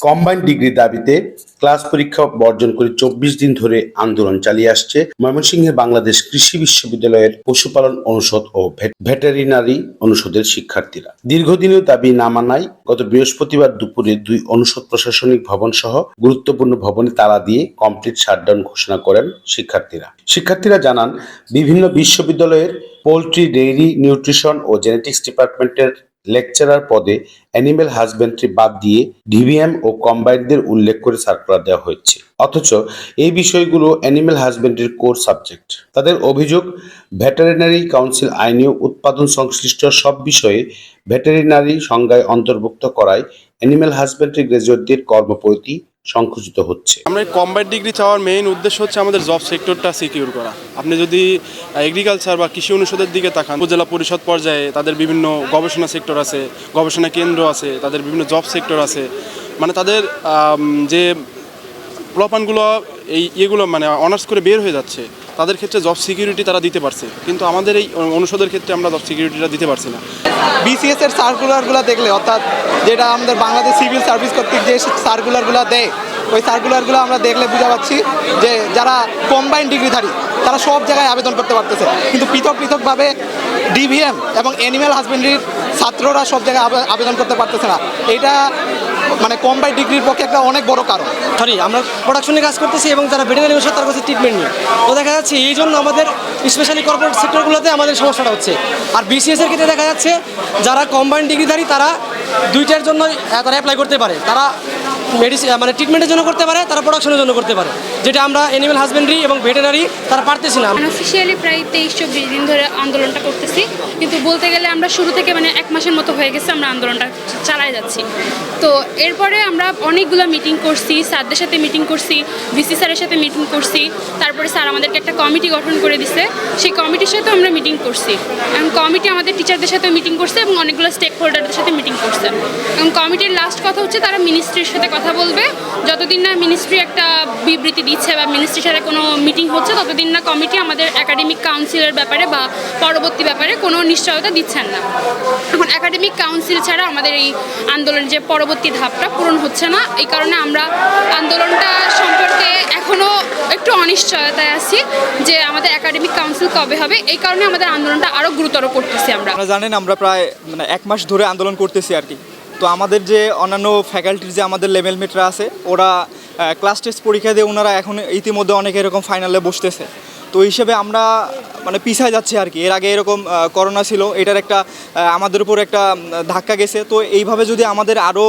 Combined degree দাবিতে class পরীক্ষা বর্জন করে চব্বিশ দিন ধরে আন্দোলন চালিয়ে আসছে। ময়মনসিংহের বাংলাদেশ কৃষি বিশ্ববিদ্যালয়ের পশুপালন অনুষদ ও ভেট- ভেটেরিনারি অনুষদের শিক্ষার্থীরা। দীর্ঘদিনের দাবি না মানায় গত বৃহস্পতিবার দুপুরে দুই অনুষদ প্রশাসনিক ভবন সহ গুরুত্বপূর্ণ ভবনে তালা দিয়ে কমপ্লিট শাটডাউন ঘোষণা করেন শিক্ষার্থীরা। শিক্ষার্থীরা জানান, বিভিন্ন বিশ্ববিদ্যালয়ের পোলট্রি ডেইরি নিউট্রিশন ও জেনেটিক্স ডিপার্টমেন্টের লেকচারার পদে অ্যানিমেল হাজব্যান্ড্রি বাদ দিয়ে ডিভিএম ও কম্বাইনদের উল্লেখ করে সার্কুলার দেওয়া হয়েছে। অথচ এই বিষয়গুলো অ্যানিমেল হাজবেন্ডারির কোর সাবজেক্ট। তাদের অভিযোগ, ভেটেরিনারি কাউন্সিল আইনেও উৎপাদন সংশ্লিষ্ট সব বিষয়ে ভেটেরিনারি সংজ্ঞায় অন্তর্ভুক্ত করায় অ্যানিমেল হাজব্যান্ড্রি গ্রাজুয়েটদের কর্মপরিধি সংকুচিত হচ্ছে। আমরা কম্বাইন্ড ডিগ্রি চাওয়ার মেইন উদ্দেশ্য হচ্ছে আমাদের জব সেক্টরটা সিকিউর করা। আপনি যদি এগ্রিকালচার বা কৃষি অনুষদের দিকে তাকান, উপজেলা পরিষদ পর্যায়ে তাদের বিভিন্ন গবেষণা সেক্টর আছে, গবেষণা কেন্দ্র আছে, তাদের বিভিন্ন জব সেক্টর আছে। মানে তাদের যে প্রপানগুলো এই ইয়েগুলো মানে অনার্স করে বের হয়ে যাচ্ছে তাদের ক্ষেত্রে জব সিকিউরিটি তারা দিতে পারছে। কিন্তু আমাদের এই অনুষদের ক্ষেত্রে আমরা জব সিকিউরিটিটা দিতে পারছি না। বিসিএস এর সার্কুলারগুলো দেখলে, অর্থাৎ যেটা আমাদের বাংলাদেশ সিভিল সার্ভিস কর্তৃক যে সার্কুলারগুলো দেয়, ওই সার্কুলারগুলো আমরা দেখলে বুঝা পাচ্ছি যে যারা কম্বাইন্ড ডিগ্রিধারী তারা সব জায়গায় আবেদন করতে পারতেছে। কিন্তু পৃথক পৃথকভাবে ডিভিএম এবং অ্যানিম্যাল হাজবেন্ড্রির ছাত্ররা সব জায়গায় আবে- আবেদন করতে পারতেছে না। এটা মানে কম বাই ডিগ্রির পক্ষে একটা অনেক বড় কারণ। সরি আমরা প্রোডাকশনে কাজ করতেছি এবং যারা ভেটেরিনারি অনুষদ তার কাছে ট্রিটমেন্ট নিই। তো দেখা যাচ্ছে এই জন্য আমাদের স্পেশালি কর্পোরেট সেক্টরগুলোতে আমাদের সমস্যাটা হচ্ছে। আর বিসিএস এর ক্ষেত্রে দেখা যাচ্ছে, যারা কম্বাইন্ড ডিগ্রিধারী তারা দুইটার জন্য তারা অ্যাপ্লাই করতে পারে। তারা মেডিসিন মানে ট্রিটমেন্টের জন্য করতে পারে, তারা প্রোডাকশনের জন্য করতে পারে। যেটা আমরা অ্যানিমেল হাজবেন্ডারি এবং ভেটেরিনারি তারা পারতেছি না। অফিসিয়ালি প্রায় তেইশ, চব্বিশ দিন ধরে আন্দোলনটা করতেছি। কিন্তু বলতে গেলে আমরা শুরু থেকে মানে এক মাসের মতো হয়ে গেছে আমরা আন্দোলনটা চালাই যাচ্ছি। তো এরপরে আমরা অনেকগুলো মিটিং করছি, স্যারদের সাথে মিটিং করছি ভিসি স্যারের সাথে মিটিং করছি। তারপরে স্যার আমাদেরকে একটা কমিটি গঠন করে দিছে। সেই কমিটির সাথেও আমরা মিটিং করছি। এবং কমিটি আমাদের টিচারদের সাথে মিটিং করছে এবং অনেকগুলো স্টেক হোল্ডারদের সাথে মিটিং করছে। এবং কমিটির লাস্ট কথা হচ্ছে তারা মিনিস্ট্রির সাথে কথা বলবে। যতদিন না মিনিস্ট্রি একটা বিবৃতি দিচ্ছে বা মিনিস্ট্রির সাথে কোনো মিটিং হচ্ছে, ততদিন না কমিটি আমাদের একাডেমিক কাউন্সিলের ব্যাপারে বা পরবর্তী ব্যাপারে কোনো নিশ্চয়তা দিচ্ছেন না। এখন একাডেমিক কাউন্সিল ছাড়া আমাদের এই আন্দোলনের যে পরবর্তী ধাপটা পূরণ হচ্ছে না, এই কারণে আমরা আন্দোলনটা সম্পর্কে এখনও একটু অনিশ্চয়তায় আছি যে আমাদের একাডেমিক কাউন্সিল কবে হবে, এই কারণে আমাদের আন্দোলনটা আরও গুরুতর করতেছি আমরা। জানেন আমরা প্রায় মানে এক মাস ধরে আন্দোলন করতেছি আর কি। তো আমাদের যে অন্যান্য ফ্যাকাল্টির যে আমাদের লেভেল মেটরা আছে, ওরা ক্লাস টেস্ট পরীক্ষা দিয়ে ওনারা এখন ইতিমধ্যে অনেকে এরকম ফাইনালে বসতেছে। তো হিসেবে আমরা মানে পিছায় যাচ্ছি আর কি। এর আগে এরকম করোনা ছিল, এটার একটা আমাদের উপর একটা ধাক্কা গেছে। তো এইভাবে যদি আমাদের আরও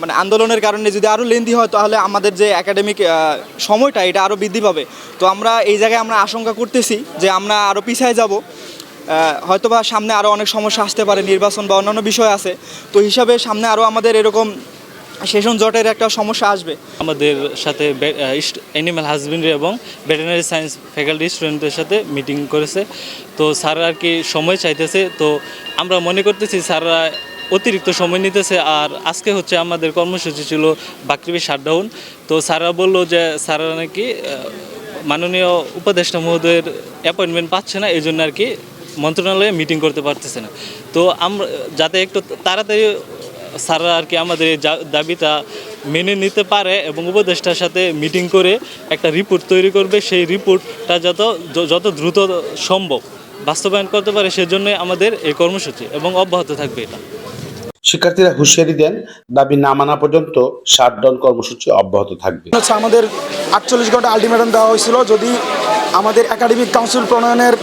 মানে আন্দোলনের কারণে যদি আরও লেন্দি হয়, তাহলে আমাদের যে একাডেমিক সময়টা, এটা আরও বৃদ্ধি পাবে। তো আমরা এই জায়গায় আমরা আশঙ্কা করতেছি যে আমরা আরও পিছায় যাব। হয়তোবা সামনে আরও অনেক সমস্যা আসতে পারে, নির্বাচন বা অন্যান্য বিষয় আছে। তো হিসাবে সামনে আরও আমাদের এরকম সেশন জটের একটা সমস্যা আসবে। আমাদের সাথে অ্যানিম্যাল হাজবেন্ডারি এবং ভেটেনারি সায়েন্স ফ্যাকাল্টি স্টুডেন্টদের সাথে মিটিং করেছে। তো স্যার আর কি সময় চাইতেছে, তো আমরা মনে করতেছি স্যাররা অতিরিক্ত সময় নিতেছে। আর আজকে হচ্ছে আমাদের কর্মসূচি ছিল বাকৃবি শাটডাউন তো স্যাররা বলল যে স্যাররা নাকি মাননীয় উপদেষ্টা মহোদয়ের অ্যাপয়েন্টমেন্ট পাচ্ছে না, এই জন্য আর কি মন্ত্রণালয়ে মিটিং করতে পারতেছে না। তো আমরা, যাতে একটু তাড়াতাড়ি স্যাররা আর কি আমাদের এই দাবিটা মেনে নিতে পারে এবং উপদেষ্টার সাথে মিটিং করে একটা রিপোর্ট তৈরি করবে, সেই রিপোর্টটা যত যত দ্রুত সম্ভব বাস্তবায়ন করতে পারে, সেজন্যই আমাদের এই কর্মসূচি এবং অব্যাহত থাকবে এটা। শিক্ষার্থীরা হুঁশিয়ারি দেন, দাবি না মানা পর্যন্ত শাটডাউন কর্মসূচি অব্যাহত থাকবে। হচ্ছে আমাদের আটচল্লিশ ঘণ্টা আলটিমেটাম দেওয়া হয়েছিল। যদি আমাদের একাডেমিক কাউন্সিল প্রণয়নের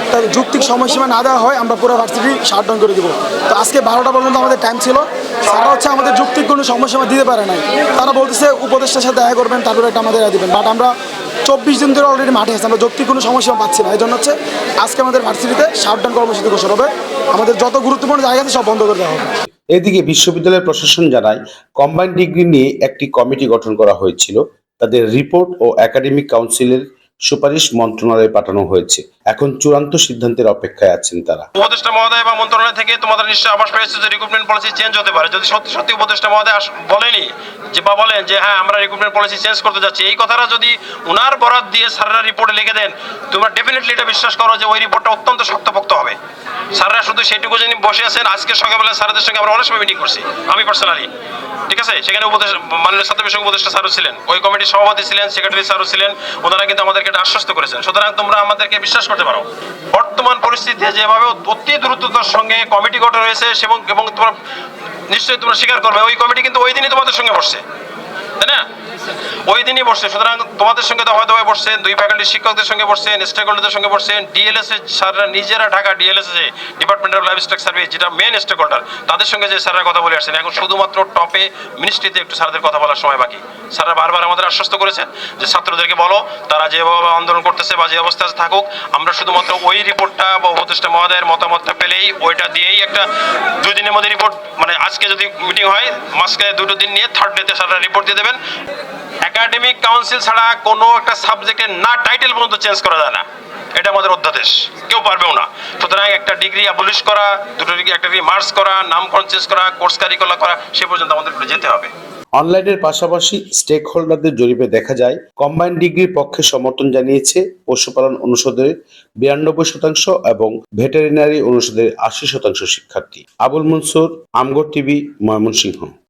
একটা যুক্তিক সময়সীমা না দেওয়া হয়, আমরা পুরো ভার্সিটি শাটডাউন করে দিব। তো আজকে বারোটা পর্যন্ত আমাদের টাইম ছিল। তারা হচ্ছে আমাদের যুক্তিক কোনো সময়সীমা দিতে পারে নাই। তারা বলতেছে, উপদেষ্টার সাথে দেখা করবেন, তারপরে একটা আমাদের দেবেন। বাট আমরা চব্বিশ দিন ধরে অলরেডি মাঠে আছি। আমরা যৌক্তিক কোনো সময়সীমা পাচ্ছি না। এই জন্য হচ্ছে আজকে আমাদের ভার্সিটিতে শাটডাউন কর্মসূচি ঘোষণা হবে। আমাদের যত গুরুত্বপূর্ণ জায়গা আছে, সব বন্ধ করে দেওয়া হবে। এদিকে বিশ্ববিদ্যালয়ের প্রশাসন জানায় কম্বাইন ডিগ্রি নিয়ে একটি কমিটি গঠন করা হয়েছিল। তাদের রিপোর্ট ও একাডেমিক কাউন্সিলের সুপারিশ মন্ত্রণালয়ে পাঠানো হয়েছে। এখন চূড়ান্ত সিদ্ধান্তের অপেক্ষায় আছেন তারা। উপদেষ্টা মহোদয় বা মন্ত্রণালয় থেকে তোমাদের নিশ্চয়ই আবাস পেয়েছে যে রিক্রুটমেন্ট পলিসি চেঞ্জ হতে পারে। যদি সত্যি সত্যি উপদেষ্টা মহোদয় বলেনি যে বা বলেন যে হ্যাঁ আমরা রিক্রুটমেন্ট পলিসি চেঞ্জ করতে যাচ্ছি, এই কথাটা যদি উনার বরাদ দিয়ে স্যাররা রিপোর্টে লিখে দেন, তোমরা ডেফিনেটলি এটা বিশ্বাস করো যে ওই রিপোর্টটা অত্যন্ত শক্তপোক্ত হবে। স্যাররা শুধু সেটুকু যিনি বসে আছেন আজকে সকালবেলা স্যারদের সঙ্গে আমরা অনেক সময় মিটিং করছি, আমি পার্সোনালি ঠিক আছে? সেখানে উপদেশ, মাননীয় ছাত্র উপদেষ্টা স্যারও ছিলেন, ওই কমিটির সভাপতি ছিলেন সেক্রেটারি স্যারও ছিলেন, ওনারা কিন্তু আমাদেরকে এটা আশ্বস্ত করেছেন। সুতরাং তোমরা আমাদেরকে বিশ্বাস করতে পারো। বর্তমান পরিস্থিতিতে যেভাবে অতি দ্রুততার সঙ্গে কমিটি গঠন হয়েছে, এবং এবং তোমরা নিশ্চয়ই তোমরা স্বীকার করবে, ওই কমিটি কিন্তু ওই দিনই তোমাদের সঙ্গে বসছে। তাই না? ওই দিনই বসছে। সুতরাং তোমাদের সঙ্গে দফায় দফায় বসছেন, দুই ফ্যাকাল্টি শিক্ষকদের সঙ্গে বসছেন স্টেক হোল্ডারদের সঙ্গে বসছেন। ডিএলএস এর স্যাররা নিজেরা Dhaka DLS A department of livestock service main main stake holder তাদের সঙ্গে যে স্যাররা কথা বলে আসছেন, এখন শুধুমাত্র টপে মিনিস্ট্রিতে একটু স্যারদের কথা বলার সময় বাকি। স্যাররা বারবার আমাদের আশ্বস্ত করেছেন যে ছাত্রদেরকে বলো, তারা যেভাবে আন্দোলন করতেছে বা যে অবস্থায় থাকুক, আমরা শুধুমাত্র ওই রিপোর্টটা বা উপদেষ্টা মহোদয়ের মতামতটা পেলেই, ওইটা দিয়েই একটা দুই দিনের মধ্যে রিপোর্ট মানে আজকে যদি মিটিং হয় মাসকে দুটো দিন নিয়ে থার্ড ডেতে স্যাররা রিপোর্ট দিয়ে দেবেন। একাডেমিক কাউন্সিল ছাড়া কোনো একটা সাবজেক্টের না টাইটেল পর্যন্ত চেঞ্জ করা যায় না। এটা আমাদের অধ্যাদেশ। কেউ পারবেও না। সুতরাং একটা ডিগ্রি অ্যাবলিশ করা, দুটো ডিগ্রি একটা ডিগ্রি মার্কস করা, নামকরণ চেঞ্জ করা কোর্স কারিকুলার করা, সে পর্যন্ত আমাদের যেতে হবে। অনলাইনের পাশাপাশি স্টেক হোল্ডারদের জরিপে দেখা যায় কম্বাইন্ড ডিগ্রির পক্ষে সমর্থন জানিয়েছে পশুপালন অনুষদের বিরানব্বই শতাংশ এবং ভেটেরিনারি অনুষদের আশি শতাংশ শিক্ষার্থী। আবুল মনসুর আমগর টিভি, ময়মনসিংহ।